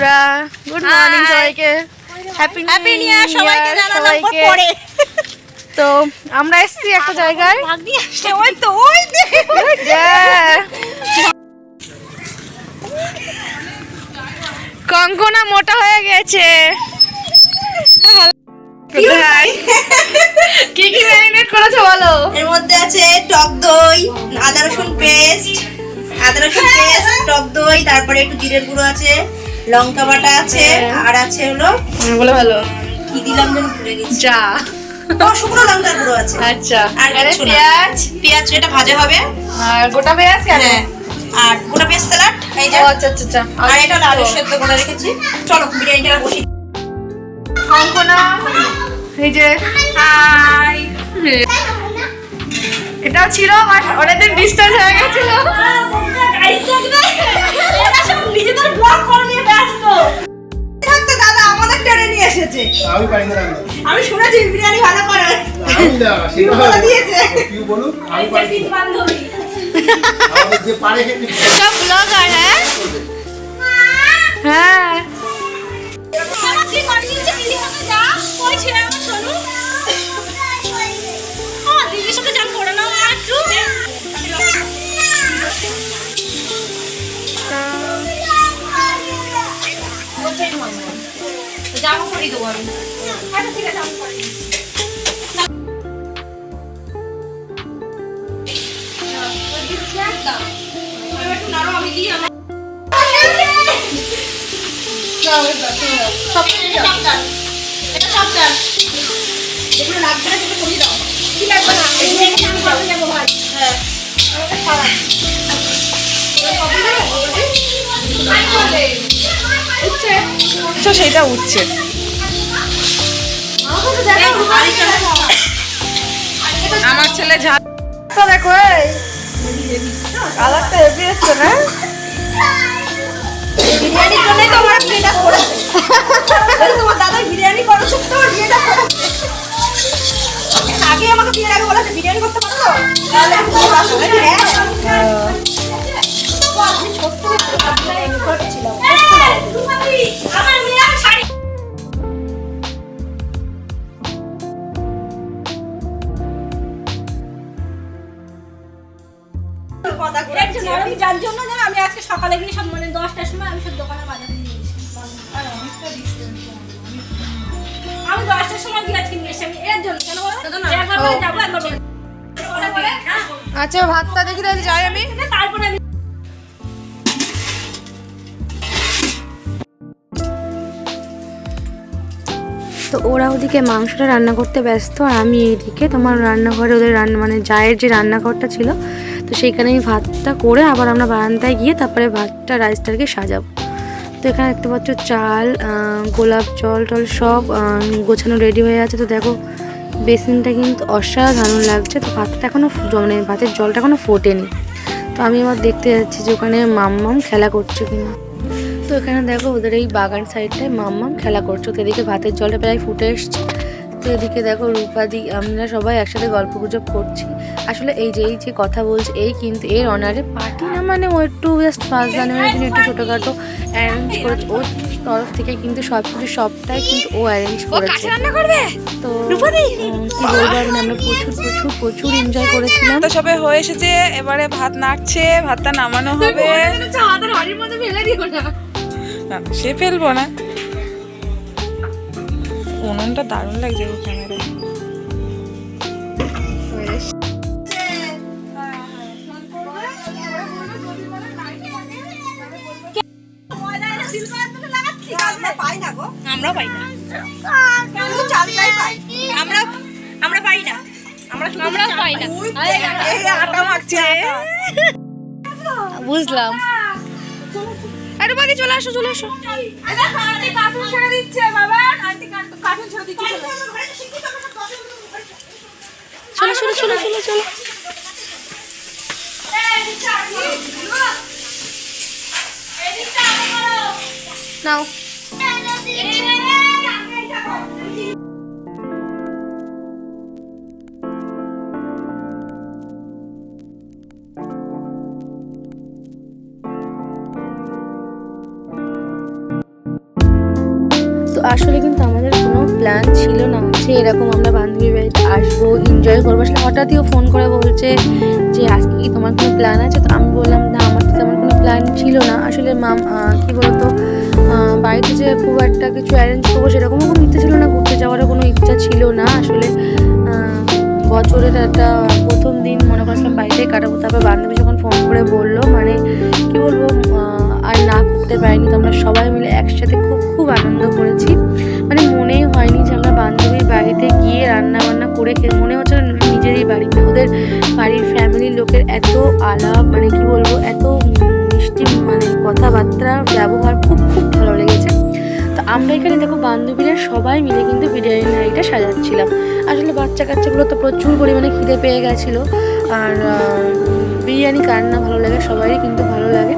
বন্ধুরা good morning সবাইকে। Happy happy new year সবাইকে জানালাম সবাইকে। পরে। তো আমরা এসেছি একটা জায়গায়। ওই তো ওই কঙ্কনা মোটা হয়ে গেছে? কি কি ম্যারিনেট করেছ বলো? এর মধ্যে আছে টক দই আদা রসুন পেস্ট আদা রসুন পেস্ট টক দই তারপরে একটু জিরের গুঁড়ো আছে। লঙ্কা বাটা আছে হ্যাঁ। আর আছে হলো বলে ভালো। কি দিলাম যেন ভুলে গেছি। যা। শুকনো লঙ্কার গুঁড়ো আছে। আচ্ছা। আর। পেঁয়াজ। পেঁয়াজ এটা ভাজা হবে। আর গোটা পেঁয়াজ কেন? হ্যাঁ। আর গোটা পেঁয়াজ স্যালাড এই যে। আচ্ছা আচ্ছা আচ্ছা। আর এটা হলো আলু সেদ্ধ করে রেখেছি। চলো বিরিয়ানিটা বসি। কঙ্কনা এই যে হাই। ছিল অনেকদিন ডিস্টেন্স হয়ে গেছিল। থাকতে দাদা আমাদের টেনে নিয়ে এসেছে। আমি পারি না আমি শুনেছি বিরিয়ানি ভালো করে। আমি না সেটা বলে দিয়েছে। কেউ বলুক আমি পারি না। আমাদের যে পারে। সব ব্লগার হ্যাঁ? হ্যাঁ। আচ্ছা ঠিক আছে আমি পরিয়ে আমি দিই আমার সাবধান এটা সাবধান যেগুলো লাগবে না সেগুলো করিয়ে দাও কি লাগবে না এগুলো এখানে আমি পাবে যাব ভাই তো সেটা উঠছে। আমার ছেলে ঝাল তো দেখো এই কালারটা হেভি এসছে না? বিরিয়ানির জন্যই তো আমার বিয়েটা করেছে তোমার দাদা বিরিয়ানি করেছে তো বিয়েটা আগে আমাকে বিয়ের আগে বলেছে বিরিয়ানি করতে পারো তাহলে হ্যাঁ। আচ্ছা ভাতটা দেখি তাহলে, যাই আমি। আমি তো ওরা ওদিকে মাংসটা রান্না করতে ব্যস্ত, আর আমি এইদিকে তোমার রান্নাঘরে ওদের রান্না মানে জায়ের যে রান্নাঘরটা ছিল, তো সেইখানেই ভাতটা করে আবার আমরা বারান্দায় গিয়ে তারপরে ভাতটা রাইসটাকে সাজাবো। তো এখানে দেখতে পাচ্ছ চাল গোলাপ জল টল সব গোছানো রেডি হয়ে আছে। তো দেখো বেসিনটা কিন্তু অসাধারণ লাগছে। তো ভাতটা এখনও মানে ভাতের জলটা এখনও ফোটেনি। তো আমি এবার দেখতে যাচ্ছি যে ওখানে মাম্মাম খেলা করছে কিনা। তো এখানে দেখো ওদের এই বাগান সাইডটায় মাম্মাম খেলা করছে। তো এদিকে ভাতের জলটা প্রায় ফুটে এসছে। তো এদিকে দেখো রূপাদি, আমরা সবাই একসাথে গল্প গুজব করছি। আসলে এই যে এই যে কথা বলছে, এই কিন্তু এর অনারে পার্টি না মানে ও একটু জাস্ট ফার্স্ট জানুয়ারি একটু ছোটোখাটো অ্যারেঞ্জ করেছে। ওর তরফ থেকে কিন্তু সব কিছু সবটাই কিন্তু ও অ্যারেঞ্জ করেছে। রান্না করবে? তো কি বলব আর আমরা প্রচুর প্রচুর প্রচুর এনজয় করেছিলাম। তো সবে হয়ে এসেছে এবারে ভাত নাড়ছে ভাতটা নামানো হবে। হাতের হাড়ির মধ্যে ফেলে দিও না। না, সে ফেলব না। উনুনটা দারুণ লাগছে গো ক্যামেরায়। আমরা পাই না গো। আমরা পাই না। চালটাই পাই। আমরা আমরা পাই না। আমরা শুধু আমরাও পাই না। এই আটা মাখছে। বুঝলাম। আরে বাকি চলে আসো চলে আসো। কার্টুন ছেড়ে দিচ্ছে বাবা। কার্টুন ছেড়ে দিচ্ছে চলো চলো চলো চলো চলো। নাও। তো আসলে কিন্তু আমাদের কোনো প্ল্যান ছিল না যে এরকম আমরা বান্ধবী বাড়িতে আসব এনজয় করব। আসলে হঠাৎই ও ফোন করে বলছে যে, আজকে কি তোমার কোনো প্ল্যান আছে? তো আমি বললাম, না, আমার তো তেমন কোনো প্ল্যান ছিল না। আসলে মাম কি বলতো বাড়িতে যে খুব একটা কিছু অ্যারেঞ্জ করব সেরকমও কোনো ইচ্ছা ছিল না, ঘুরতে যাওয়ারও কোনো ইচ্ছা ছিল না। আসলে বছরের একটা প্রথম দিন মনে করছিলাম বাড়িতেই কাটাবো, তারপর বান্ধবী যখন ফোন করে বলল মানে কি বলব আর না করতে পারিনি, তো আমরা সবাই মিলে একসাথে খুব খুব আনন্দ করেছি। মানে মনেই হয়নি যে আমরা বান্ধবীর বাড়িতে গিয়ে রান্না বান্না করে খেয়ে, মনে হচ্ছে নিজেরই বাড়িতে, ওদের বাড়ির ফ্যামিলির লোকের এত আলাপ মানে কি বলব, এত আমরা এখানে দেখো বান্ধবীরা সবাই মিলে কিন্তু বিরিয়ানি নাড়িটা সাজাচ্ছিলাম। আসলে বাচ্চা কাচ্চাগুলো তো প্রচুর পরিমাণে খিদে পেয়ে গেছিল। আর বিরিয়ানি কার না ভালো লাগে, সবারই কিন্তু ভালো লাগে।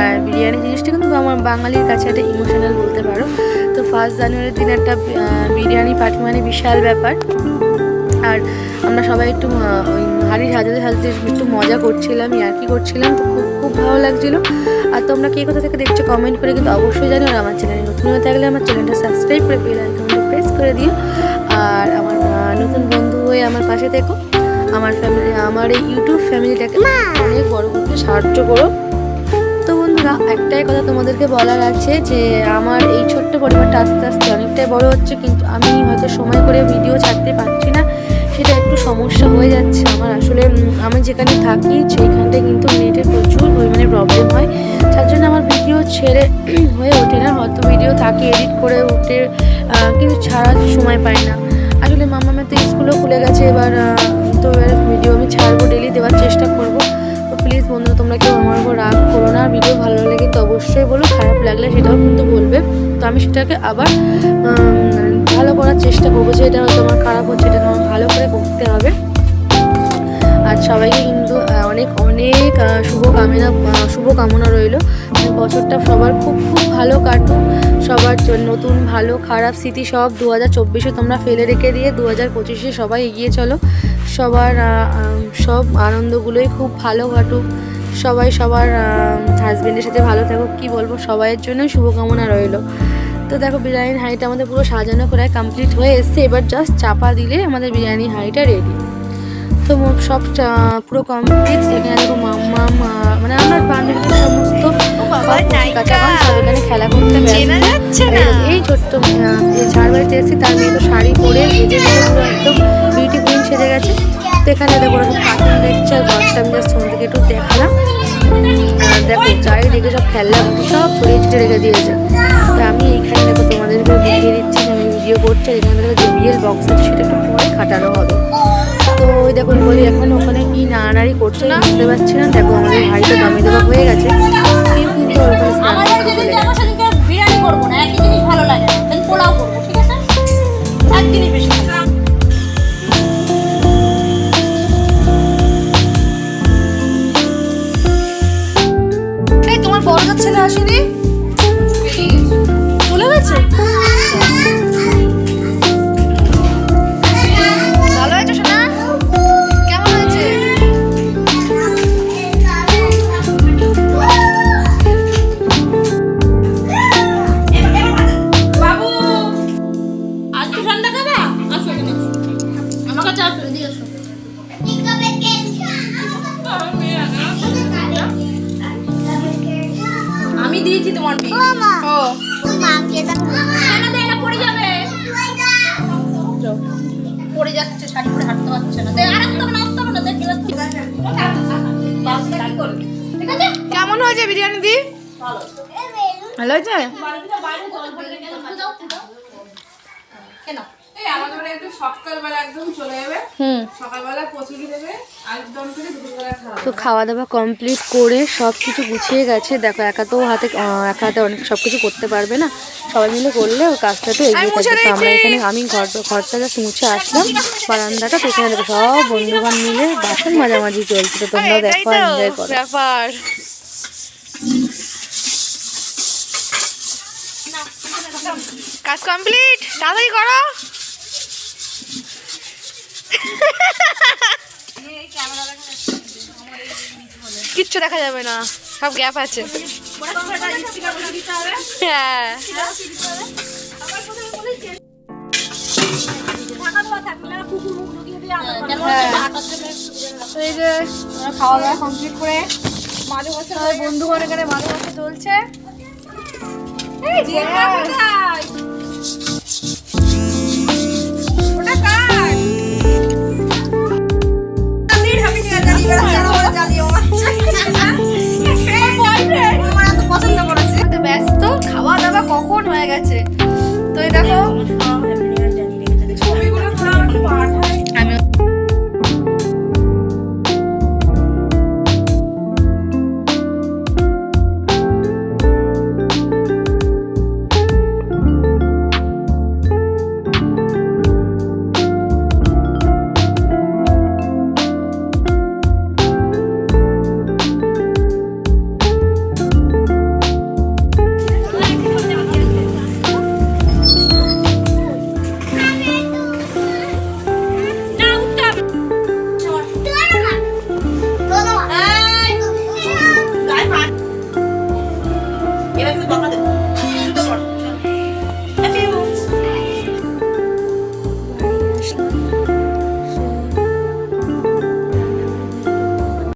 আর বিরিয়ানি জিনিসটা কিন্তু আমার বাঙালির কাছে একটা ইমোশনাল বলতে পারো। তো ফার্স্ট জানুয়ারির দিন একটা বিরিয়ানি পার্টি মানে বিশাল ব্যাপার। আর আমরা সবাই একটু ওই হাড়ি সাজাতে সাজাতে একটু মজা করছিলাম ইয়ার্কি করছিলাম তো খুব খুব ভালো লাগছিল। আর তোমরা কে কোথা থেকে দেখছ কমেন্ট করে কিন্তু অবশ্যই জানো আর আমার চ্যানেলে নতুন হয়ে থাকলে আমার চ্যানেলটা সাবস্ক্রাইব করে বেল আইকনটা প্রেস করে দিও। আর আমার নতুন বন্ধু হয়ে আমার পাশে থেকো। আমার ফ্যামিলি আমার এই ইউটিউব ফ্যামিলিটাকে অনেক বড় করতে সাহায্য করো। তো বন্ধুরা একটাই কথা তোমাদেরকে বলার আছে যে আমার এই ছোট্ট পরিবারটা আস্তে আস্তে অনেকটাই বড় হচ্ছে কিন্তু আমি হয়তো সময় করে ভিডিও ছাড়তে পারছি না। সেটা একটু সমস্যা হয়ে যাচ্ছে আমার। আসলে আমি যেখানে থাকি, সেইখানটায় কিন্তু নেটের প্রচুর পরিমাণে প্রবলেম হয়। তার জন্য আমার ভিডিও ছেড়ে হয়ে ওঠে না। হয়তো ভিডিও থাকে এডিট করে উঠে কিন্তু ছাড়ার সময় পাই না। আসলে মামা তো স্কুলও খুলে গেছে, এবার তো ভিডিও আমি ছাড়বো ডেলি দেওয়ার চেষ্টা করব। প্লিজ বন্ধুরা তোমরা কেউ আমার উপর রাগ করো না ভিডিও ভালো লাগে তো অবশ্যই বলো, খারাপ লাগলে সেটাও কিন্তু বলবে। তো আমি সেটাকে আবার ভালো করার চেষ্টা করব যে এটা তোমার খারাপ হচ্ছে এটা তোমার ভালো করে করতে হবে। আর সবাইকে অনেক অনেক আহ, শুভ কামনা শুভ কামনা রইল বছরটা সবার খুব খুব ভালো কাটুক। সবার জন্য নতুন ভালো খারাপ স্মৃতি সব দু হাজার চব্বিশে তোমরা ফেলে রেখে দিয়ে দু হাজার পঁচিশে সবাই এগিয়ে চলো। সবার সব আনন্দগুলোই খুব ভালো কাটুক। সবাই সবার হাজব্যান্ডের সাথে ভালো থাকুক। কি বলব? সবাইয়ের জন্যই শুভকামনা রইল। তো দেখো বিরিয়ানির হাঁড়িটা আমাদের পুরো সাজানো করে কমপ্লিট হয়ে এসছে। এবার জাস্ট চাপা দিলে আমাদের বিরিয়ানির হাঁড়িটা রেডি তো সব পুরো কমপ্লিট এখানে দেখো মাম্মা মানে আমার বান্ধবীদের সমস্ত এখানে খেলা করতে যাচ্ছে এই- ছোট্ট এই ঝাড় বাড়িতে এসেছি তার মেয়ে তো শাড়ি পরে পুরো একদম বিউটি কুইন সেজে গেছে। তো এখানে দেখো পাখি দেখছে আর ঘরটা আমি জাস্ট থেকে একটু দেখালাম। দেখো চারিদিকে সব খেললাম সব ছড়িয়ে ছিটে রেখে দিয়েছে। তো আমি এইখানে দেখো তোমাদেরকে দেখিয়ে দিচ্ছি আমি ভিডিও করছি এখানে দেখো যে বিএল বক্স আছে সেটা একটু পরে খাটানো হবে। তো ওই দেখো বলি এখন ওখানে কি নাড়ানাড়ি করছে না বুঝতে পারছি না। দেখো আমাদের ভাইটা দামি দেওয়া হয়ে গেছে। দিয়েছি তোমার মেয়ে। ও। পড়ে যাবে। পড়ে যাচ্ছে শাড়ি পরে হাঁটতে পারছে না। কেমন হয়েছে বিরিয়ানি দি? ভালো। হয়েছে? কেন আমাদের বাড়ি একদম সকালবেলা একদম চলে যাবে। হুম। সকালবেলা কচুরি দেবে একদম থেকে দুপুরবেলা খাওয়া তো খাওয়া দাওয়া কমপ্লিট করে সব কিছু গুছিয়ে গেছে। দেখো একা তো হাতে একা হাতে অনেক সব কিছু করতে পারবে না। সবাই মিলে করলে ওর কাজটা তো এগিয়ে থাকবে। তো আমরা এখানে আমি ঘর ঘরটা জাস্ট মুছে আসলাম। বারান্দাটা তো এখানে দেখো সব বন্ধুবান মিলে বাসন মাঝামাঝি চলছে তো তোমরা দেখো এনজয় করো। ব্যাপার। কাজ কমপ্লিট তাড়াতাড়ি করো। কিচ্ছু দেখা যাবে না সব গ্যাপ আছে হ্যাঁ। হ্যাঁ। এই যে খাওয়া দাওয়া কমপ্লিট করে মাঝে বন্ধু ঘরে এখানে মাঝে চলছে